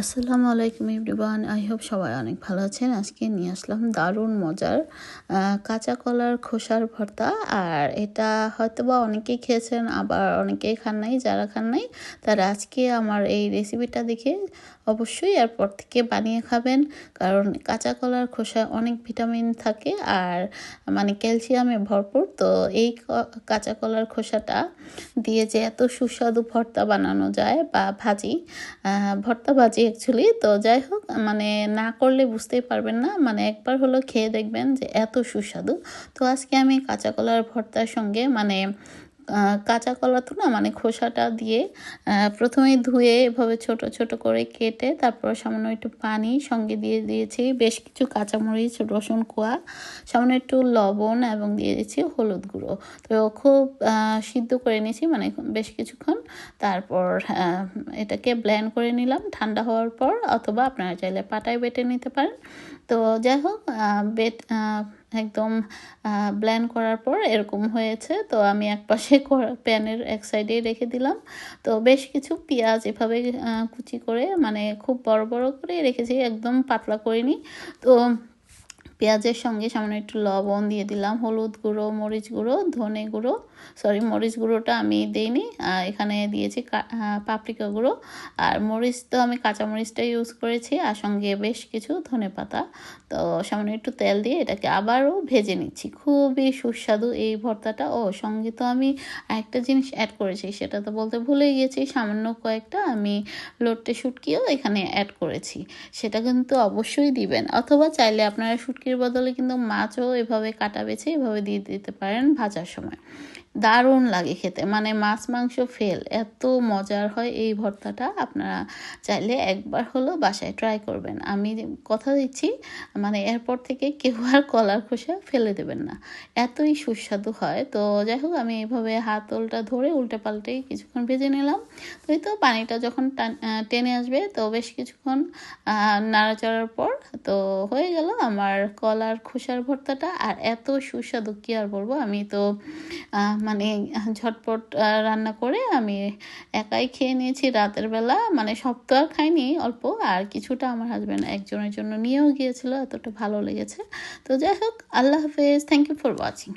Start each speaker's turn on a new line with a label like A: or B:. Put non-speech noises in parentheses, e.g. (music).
A: আসসালামু আলাইকুম everyone, I hope সবাই অনেক ভালো আছেন। আজকে নিয়ে আসলাম দারুণ মজার কাঁচা কলার খোসার ভর্তা। আর এটা হয়তো বা অনেকেই খেয়েছেন, আবার অনেকেই খান নাই, যারা খান নাই, তারা আজকে আমার এই রেসিপিটা দেখে অবশ্যই এরপর থেকে বানিয়ে খাবেন। কারণ কাঁচা কলার খোসা অনেক ভিটামিন থাকে আর মানে ক্যালসিয়ামে ভরপুর। তো এই কাঁচা কলার খোসাটা দিয়ে যে এত সুস্বাদু ভর্তা বানানো যায় বা ভাজি ভর্তা ভাজি অ্যাকচুয়ালি তো যাই হোক মানে না করলে বুঝতেই পারবেন না। মানে একবার হলো খেয়ে দেখবেন যে এত সুস্বাদু। তো আজকে আমি কাঁচা কলার ভর্তার সঙ্গে মানে কাঁচা কলা তো না মানে খোসাটা দিয়ে আহ, প্রথমেই ধুয়ে এভাবে ছোট ছোট করে কেটে তারপর সামান্য একটু পানি সঙ্গে দিয়ে দিয়েছি। বেশ কিছু কাঁচামরিচ রসুন কোয়া সামান্য একটু লবণ এবং দিয়ে দিয়েছি হলুদ গুঁড়ো। তো খুব সিদ্ধ করে নিয়েছি মানে বেশ কিছুক্ষণ। তারপর এটাকে ব্লেন্ড করে নিলাম ঠান্ডা হওয়ার পর অথবা আপনারা চাইলে পাটায় বেটে নিতে পারেন। তো যাই হোক বেট একদম ব্ল্যান্ড করার পর এরকম হয়েছে। তো আমি এক পাশে (laughs) প্যানের এক সাইডে রেখে দিলাম। তো বেশ কিছু পেঁয়াজ এভাবে কুচি করে মানে খুব বড় বড় করে রেখেছি, একদম পাতলা করিনি। তো পেঁয়াজের সঙ্গে সামান্য একটু লবণ দিয়ে দিলাম। হলুদ গুঁড়ো মরিচ গুঁড়ো ধনে গুঁড়ো। সরি মরিচ গুঁড়োটা আমি দিইনি। এখানে দিয়েছি কা- আহ, পাপরিকা গুঁড়ো। আর মরিচ তো আমি কাঁচা মরিচটা ইউজ করেছি আর সঙ্গে বেশ কিছু ধনে পাতা। তো সামান্য একটু তেল দিয়ে এটাকে আবারও ভেজে নিচ্ছি। খুবই সুস্বাদু এই ভর্তাটা। ও সঙ্গে তো আমি একটা জিনিস অ্যাড করেছি সেটা তো বলতে ভুলে গিয়েছি সামান্য কয়েকটা আমি লোটে শুটকিও এখানে অ্যাড করেছি। সেটা কিন্তু অবশ্যই দিবেন। অথবা চাইলে আপনারা শুটকির বদলে কিন্তু মাছও এভাবে কাটা বেছে এভাবে দিয়ে দিতে পারেন ভাজার সময়। দারুণ লাগে খেতে। মানে মাছ মাংস ফেল এত মজার হয় এই ভর্তাটা। আপনারা চাইলে একবার হলো বাসায় ট্রাই করবেন। আমি কথা দিচ্ছি মানে এরপর থেকে কেউ আর কলার খোসা ফেলে দেবেন না। এতই সুস্বাদু হয়। তো যাই হোক আমি এইভাবে হাতলটা ধরে উল্টে পাল্টে কিছুক্ষণ ভেজে নিলাম। তো তো পানিটা যখন টান- আসবে, তো বেশ কিছুক্ষণ নাড়াচাড়ার পর তো হয়ে গেল আমার কলার খোসার ভর্তাটা আর এত সুস্বাদু কি আর বলব? আমি তো মানে ঝটপট রান্না করে আমি একাই খেয়ে নিয়েছি রাতের বেলা। মানে আর খাইনি অল্প, আর কিছুটা আমার হাজব্যান্ড একজনের জন্য নিয়েও গিয়েছিল, এতটা ভালো লেগেছে। তো যাই হোক, আল্লাহ হাফেজ। Thank you for watching